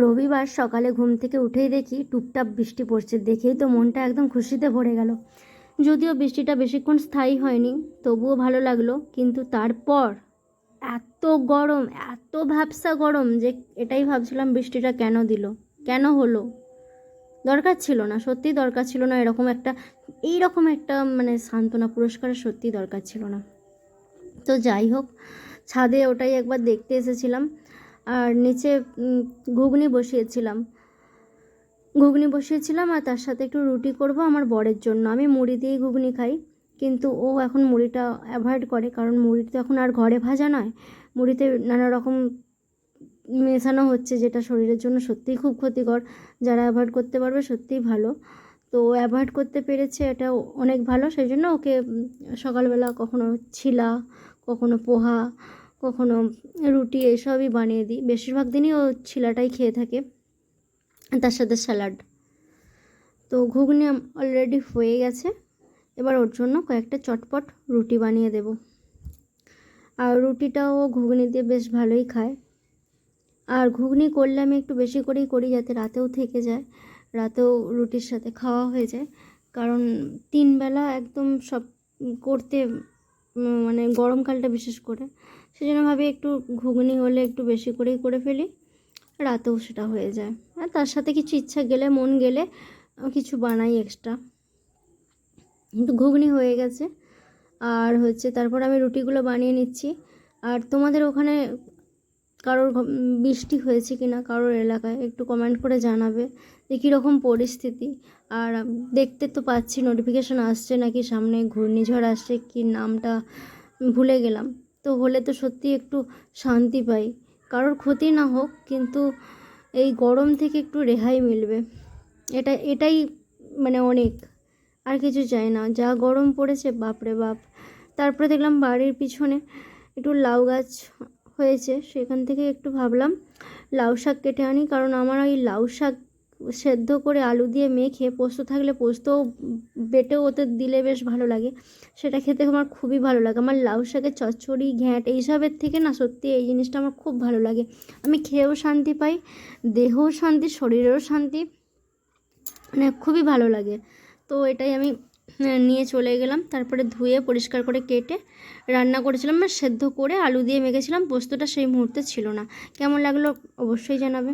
রবিবার সকালে ঘুম থেকে উঠেই দেখি টুপটাপ বৃষ্টি পড়ছে। দেখেই তো মনটা একদম খুশিতে ভরে গেল। যদিও বৃষ্টিটা বেশিক্ষণ স্থায়ী হয়নি, তবুও ভালো লাগল। কিন্তু তারপর এত গরম, এত ভ্যাবসা গরম যে এটাই ভাবছিলাম বৃষ্টিটা কেন দিল? কেন হলো? দরকার ছিল না, সত্যিই দরকার ছিল না। এরকম একটা এই রকম একটা মানে সান্ত্বনা পুরস্কারের সত্যিই দরকার ছিল না। তো যাই হোক, ছাদে ওটাই একবার দেখতে এসেছিলাম। আর নিচে ঘুগনি বসিয়েছিলাম। ঘুগনি বসিয়েছিলাম আর তার সাথে একটু রুটি করব আমার বরের জন্য। আমি মুড়ি দিয়েই ঘুগনি খাই, কিন্তু ও এখন মুড়িটা অ্যাভয়েড করে, কারণ মুড়ি তো এখন আর ঘরে ভাজা নয়। মুড়িতে নানা রকম মেশানো হচ্ছে যেটা শরীরের জন্য সত্যিই খুব ক্ষতিকর। যারা অ্যাভয়েড করতে পারবে সত্যিই ভালো। তো ও অ্যাভয়েড করতে পেরেছে, এটা অনেক ভালো। সেই জন্য ওকে সকালবেলা কখনো ছিলা, কখনো পোহা কখনো রুটি এসবই বানিয়ে দিই। বেশিরভাগ দিনই ও ছিলাটাই খেয়ে থাকে, তার সাথে স্যালাড। তো ঘুগনি অলরেডি হয়ে গেছে, এবার ওর জন্য কয়েকটা চটপট রুটি বানিয়ে দেব। আর রুটিটাও ঘুগনি দিয়ে বেশ ভালোই খায়। আর ঘুগনি করলে আমি একটু বেশি করেই করি যাতে রাতেও থেকে যায়, রাতেও রুটির সাথে খাওয়া হয়ে যায়। কারণ তিন বেলা একদম সব করতে মানে গরমকালটা বিশেষ করে। সেই জন্য ভাবি একটু ঘুগনি হলে একটু বেশি করেই করে ফেলি। রাতেও সেটা হয়ে যায়। আর তার সাথে কিছু ইচ্ছা গেলে, মন গেলে কিছু বানাই এক্সট্রা কিন্তু ঘুগনি হয়ে গেছে। আর হচ্ছে, তারপর আমি রুটিগুলো বানিয়ে নিচ্ছি। আর তোমাদের ওখানে কারোর বৃষ্টি হয়েছে কি না কারোর এলাকায়, একটু কমেন্ট করে জানাবে যে কীরকম পরিস্থিতি। আর দেখতে তো পাচ্ছি নোটিফিকেশান আসছে নাকি সামনে ঘূর্ণিঝড় আসছে কি নামটা ভুলে গেলাম। তো হলে তো সত্যি একটু শান্তি পাই। কারোর ক্ষতি না হোক, কিন্তু এই গরম থেকে একটু রেহাই মিলবে। এটা, এটাই মানে অনেক। আর কিছু চাই না, যা গরম পড়েছে, বাপরে বাপ। তারপরে দেখলাম বাড়ির পিছনে একটু লাউ গাছ হয়েছে, সেখান থেকে একটু ভাবলাম লাউ শাক কেটে আনি, কারণ আমার ওই লাউ শাক সেদ্ধ করে আলু দিয়ে মেখে পোস্ত থাকলে পোস্তও বেটেও ওতে দিলে বেশ ভালো লাগে। সেটা খেতে আমার খুবই ভালো লাগে। আমার লাউ শাকের চচ্চড়ি, ঘ্যাঁট এইসবের থেকে না সত্যি এই জিনিসটা আমার খুব ভালো লাগে। আমি খেয়েও শান্তি পাই, দেহও শান্তি, শরীরেরও শান্তি মানে খুবই ভালো লাগে। তো এটাই আমি নিয়ে চলে গেলাম। তারপরে ধুয়ে পরিষ্কার করে কেটে রান্না করেছিলাম বা সেদ্ধ করে আলু দিয়ে মেখেছিলাম। পোস্তটা সেই মুহূর্তে ছিল না। কেমন লাগল অবশ্যই জানাবে।